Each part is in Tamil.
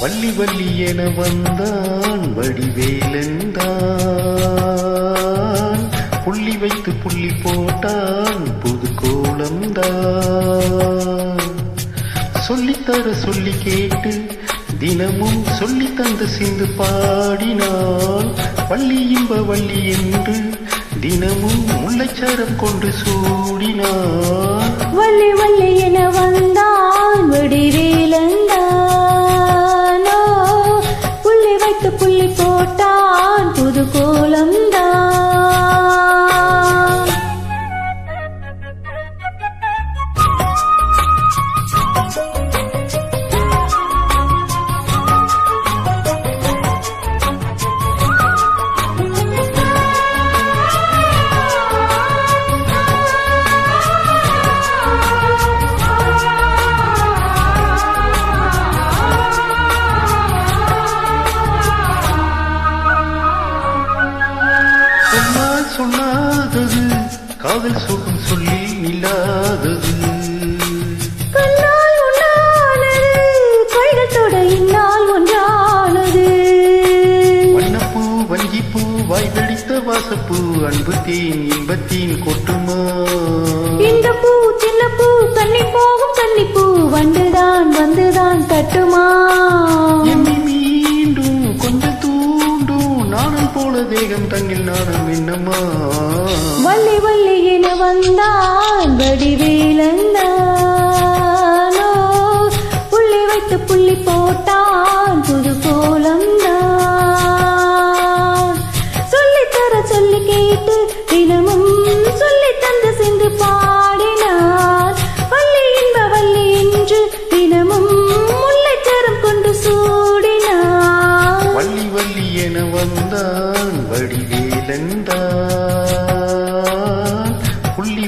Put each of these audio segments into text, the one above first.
வள்ளி வள்ளி என வந்தான் வடிவேலந்தான் புள்ளி வைத்து புள்ளி போட்டான் புது கோலம்தான் சொல்லித்தர சொல்லி கேட்டு தினமும் சொல்லி தந்து சிந்து பாடினான் வள்ளி இன்ப வள்ளி என்று தினமும் முல்லைச்சரம் கொண்டு சூடினான் கோலம்தான் சொன்னாதது காதல் சுகம் சொல்லி வண்ணப்பூ வஞ்சிப்பூ வாய் வெடித்த வாசப்பூ அன்பு தேன் இன்பத்தேன் கொட்டுமா? இந்த பூ சின்ன பூ கன்னி போகும் கன்னி பூ வந்துதான் வந்துதான் தட்டுமா போல தங்கில் நாடும் என்னம்மா வள்ளி வள்ளி என வந்தான் வடிவேலன்.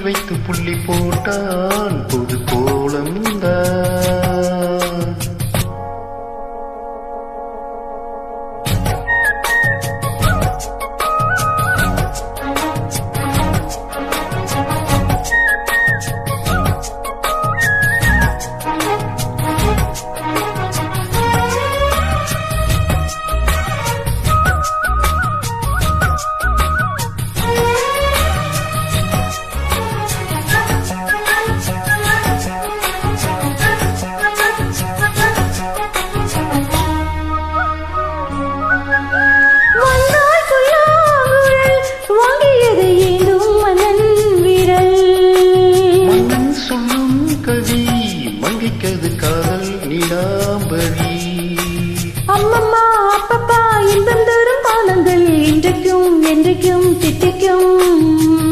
வைத்து புள்ளி போட்டான் புது கோலம் தான் இன்றைக்கும் என்றைக்கும் தித்திக்கும்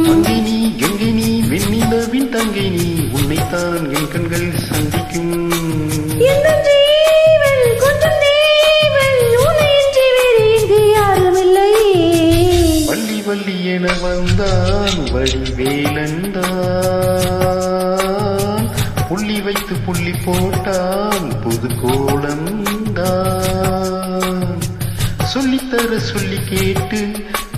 மங்கினி கங்கினி வெண்ணிலவின் தங்கினி உன்னைத்தான் என் கண்கள் சந்திக்கும். வள்ளி என வந்தான் வடிவேலந்தான் புள்ளி வைத்து புள்ளி போட்டான் புது கோலம்தான் சொல்லி கேட்டு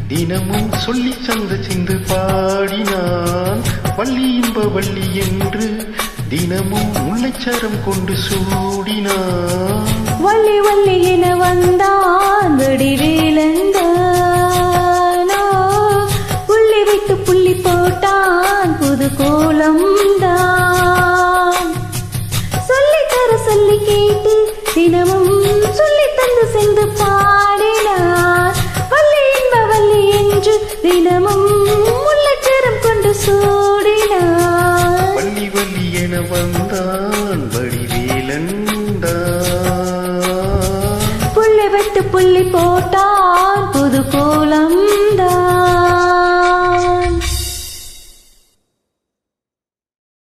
தினமும் சொல்லி சந்த சிந்து பாடினான். வள்ளி இன்ப வள்ளி என்று தினமும் முல்லைச்சரம் கொண்டு சூடினான். வள்ளி வள்ளி என வந்தான் வடிவேலந்தானோ புள்ளி வைத்து புள்ளி போட்டான் புது கோலம் தான். சொல்லி தர சொல்லி கேட்டு தினமும் சொல்லி தந்து சென்று பாடினார் தினமும் உள்ளச்சரம் கொண்டு சூடினார். வள்ளி வள்ளி என வந்தான் வடிவேலன் புள்ளை வைத்து புள்ளி போட்டான் புது